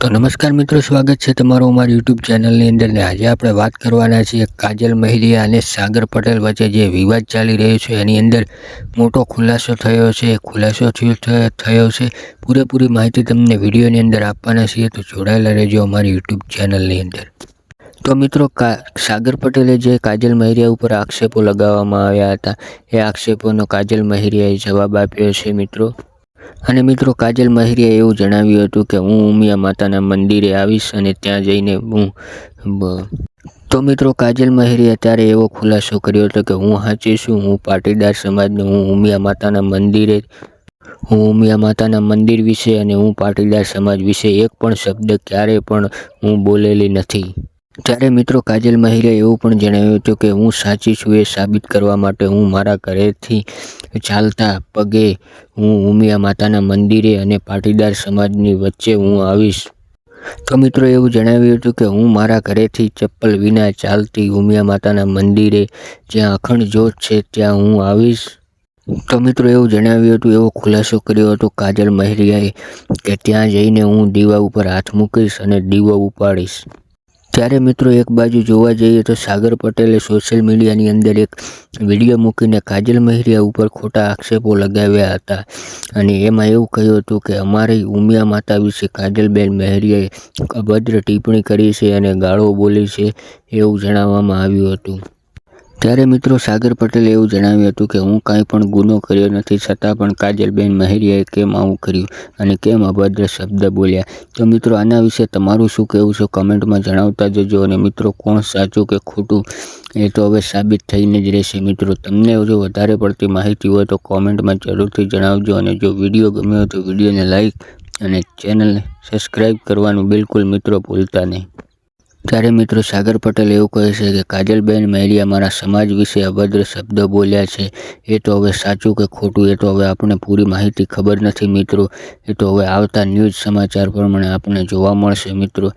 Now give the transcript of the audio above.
તો નમસ્કાર મિત્રો, સ્વાગત છે તમારું અમારી યુટ્યુબ ચેનલની અંદર ને આજે આપણે વાત કરવાના છીએ કાજલ મહેરિયા અને સાગર પટેલ વચ્ચે જે વિવાદ ચાલી રહ્યો છે, એની અંદર મોટો ખુલાસો થયો છે, ખુલાસો થયો છે પૂરેપૂરી માહિતી તમને વિડીયોની અંદર આપવાના છીએ, તો જોડાયેલા રહેજો અમારી યુટ્યુબ ચેનલની અંદર. તો મિત્રો, કા, સાગર પટેલે જે કાજલ મહેરિયા ઉપર આક્ષેપો લગાવવામાં આવ્યા હતા, એ આક્ષેપોનો કાજલ મહેરિયાએ જવાબ આપ્યો છે મિત્રો. અને મિત્રો કાજલ મહેરીએ એવું જણાવ્યું હતું કે હું ઉમિયા માતાના મંદિરે આવીશ અને ત્યાં જઈને હું તો મિત્રો કાજલ મહેરીએ ત્યારે એવો ખુલાસો કર્યો હતો કે હું હાચી છું હું પાટીદાર સમાજનો, હું ઉમિયા માતાના મંદિરે હું ઉમિયા માતાના મંદિર વિશે અને હું પાટીદાર સમાજ વિશે એક પણ શબ્દ ક્યારે પણ હું બોલેલી નથી. ત્યારે મિત્રો કાજલ મહેરિયાએ એવું પણ જણાવ્યું હતું કે હું સાચી છું એ સાબિત કરવા માટે હું મારા ઘરેથી ચાલતા પગે હું ઉમિયા માતાના મંદિરે અને પાટીદાર સમાજની વચ્ચે હું આવીશ. તો મિત્રો એવું જણાવ્યું હતું કે હું મારા ઘરેથી ચપ્પલ વિના ચાલતી ઉમિયા માતાના મંદિરે જ્યાં અખંડ જ્યોત છે ત્યાં હું આવીશ. તો મિત્રો એવું જણાવ્યું હતું, એવો ખુલાસો કર્યો હતો કાજલ મહેરિયાએ કે ત્યાં જઈને હું દીવા ઉપર હાથ મૂકીશ અને દીવો ઉપાડીશ. ત્યારે મિત્રો એક બાજુ જોવા જઈએ તો સાગર પટેલે સોશિયલ મીડિયાની અંદર એક વીડિયો મૂકીને કાજલ મહેરિયા ઉપર ખોટા આક્ષેપો લગાવ્યા હતા. અને એમાં એવું કહ્યું હતું કે, અમારી ઉમિયા માતા વિશે કાજલબેન મહેરિયાએ અભદ્ર ટિપ્પણી કરી છે અને ગાળો બોલી છે એવું જણાવવામાં આવ્યું હતું. ત્યારે મિત્રો સાગર પટેલે એવું જણાવ્યું હતું કે હું કાંઈ પણ ગુનો કર્યો નથી, છતાં પણ કાજલબેન મહેરિયાએ કેમ આવું કર્યું અને કેમ અભદ્ર શબ્દ બોલ્યા? તો મિત્રો આના વિશે તમારું શું કહેવું છે કમેન્ટમાં જણાવતા જજો અને મિત્રો કોણ સાચું કે ખોટું એ તો હવે સાબિત થઈને જ રહેશે. મિત્રો તમને જો વધારે પડતી માહિતી હોય તો કોમેન્ટમાં જરૂરથી જણાવજો અને જો વીડિયો ગમ્યો તો વિડીયોને લાઈક અને ચેનલને સબસ્ક્રાઈબ કરવાનું બિલકુલ મિત્રો ભૂલતા નહીં. ત્યારે મિત્રો સાગર પટેલ એવું કહે છે કે, કાજલબેન, મારા સમાજ વિશે અભદ્ર શબ્દો બોલ્યા છે. એ તો હવે સાચું કે ખોટું? એ તો હવે આપણને પૂરી માહિતી ખબર નથી, મિત્રો. એ તો હવે આવતા ન્યૂઝ સમાચાર પ્રમાણે આપણને જોવા મળશે, મિત્રો.